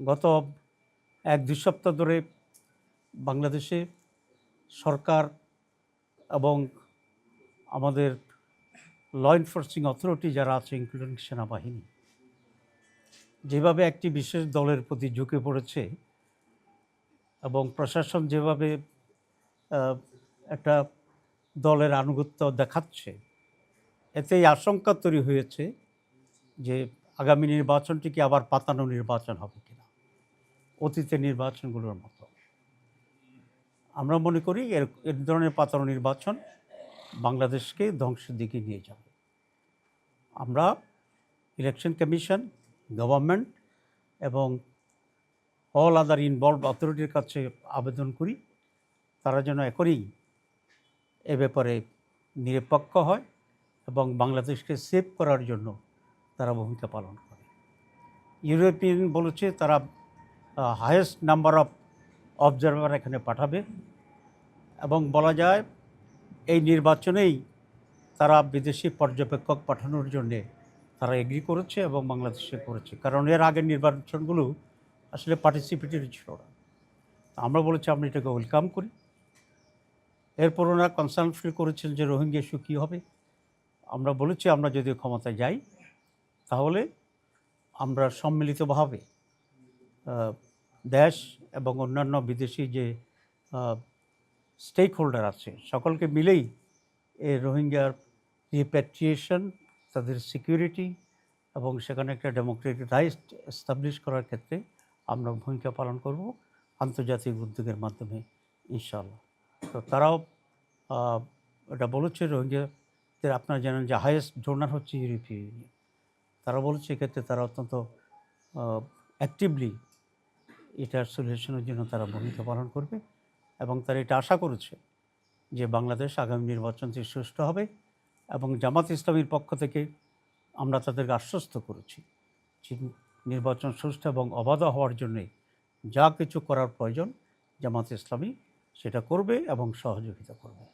গত এক দুই সপ্তাহ ধরে বাংলাদেশে সরকার এবং আমাদের ল এনফোর্সিং অথরিটি যারা আছে ইনক্লুডিং সেনাবাহিনী, যেভাবে একটি বিশেষ দলের প্রতি ঝুঁকে পড়েছে এবং প্রশাসন যেভাবে একটা দলের আনুগত্য দেখাচ্ছে, এতেই আশঙ্কা তৈরি হয়েছে যে আগামী নির্বাচনটি কি আবার পাতানো নির্বাচন হবে অতীতের নির্বাচনগুলোর মতো। আমরা মনে করি এর এর ধরনের পাতানো নির্বাচন বাংলাদেশকে ধ্বংসের দিকে নিয়ে যাবে। আমরা ইলেকশন কমিশন গভর্নমেন্ট এবং অল আদার ইনভলভ অথরিটির কাছে আবেদন করি, তারা যেন এখনই এ ব্যাপারে নিরপেক্ষ হয় এবং বাংলাদেশকে সেভ করার জন্য তারা ভূমিকা পালন করে। ইউরোপিয়ান বলেছে তারা হায়েস্ট নাম্বার অফ অবজারভার এখানে পাঠাবে। এবং বলা যায়, এই নির্বাচনেই তারা বিদেশি পর্যবেক্ষক পাঠানোর জন্যে তারা এগ্রি করেছে এবং বাংলাদেশে করেছে। কারণ এর আগের নির্বাচনগুলো আসলে পার্টিসিপেটরি ছিল না। আমরা বলেছি, আমরা এটাকে ওয়েলকাম করি। এরপর ওনারা কনসার্ন ফিল করেছেন যে রোহিঙ্গা ইস্যু কী হবে। আমরা বলেছি, আমরা যদি ক্ষমতায় যাই, তাহলে আমরা সম্মিলিতভাবে দেশ এবং অন্যান্য বিদেশি যে স্টেক হোল্ডার আছে, সকলকে মিলেই এই রোহিঙ্গার রিপ্যাট্রিয়েশন তাদের সিকিউরিটি এবং সেখানে একটা ডেমোক্রেটিক রাইট এস্টাবলিশ করার ক্ষেত্রে আমরা ভূমিকা পালন করব আন্তর্জাতিক উদ্যোগের মাধ্যমে ইনশাল্লাহ তো তারাও এটা বলেছে রোহিঙ্গাদের, আপনারা জানেন যে হায়েস্ট ডোনার হচ্ছে ইউরোপীয় ইউনিয়ন। তারা বলেছে এক্ষেত্রে তারা অত্যন্ত অ্যাক্টিভলি এটার সলিউশনের জন্য তারা ভূমিকা পালন করবে এবং তারা এটা আশা করেছে যে বাংলাদেশ আগামী নির্বাচনটি সুষ্ঠু হবে এবং জামাত ইসলামীর পক্ষ থেকে আমরা তাদেরকে আশ্বস্ত করেছি যে নির্বাচন সুষ্ঠু এবং অবাধ হওয়ার জন্যে যা কিছু করার প্রয়োজন জামাত ইসলামী সেটা করবে এবং সহযোগিতা করবে।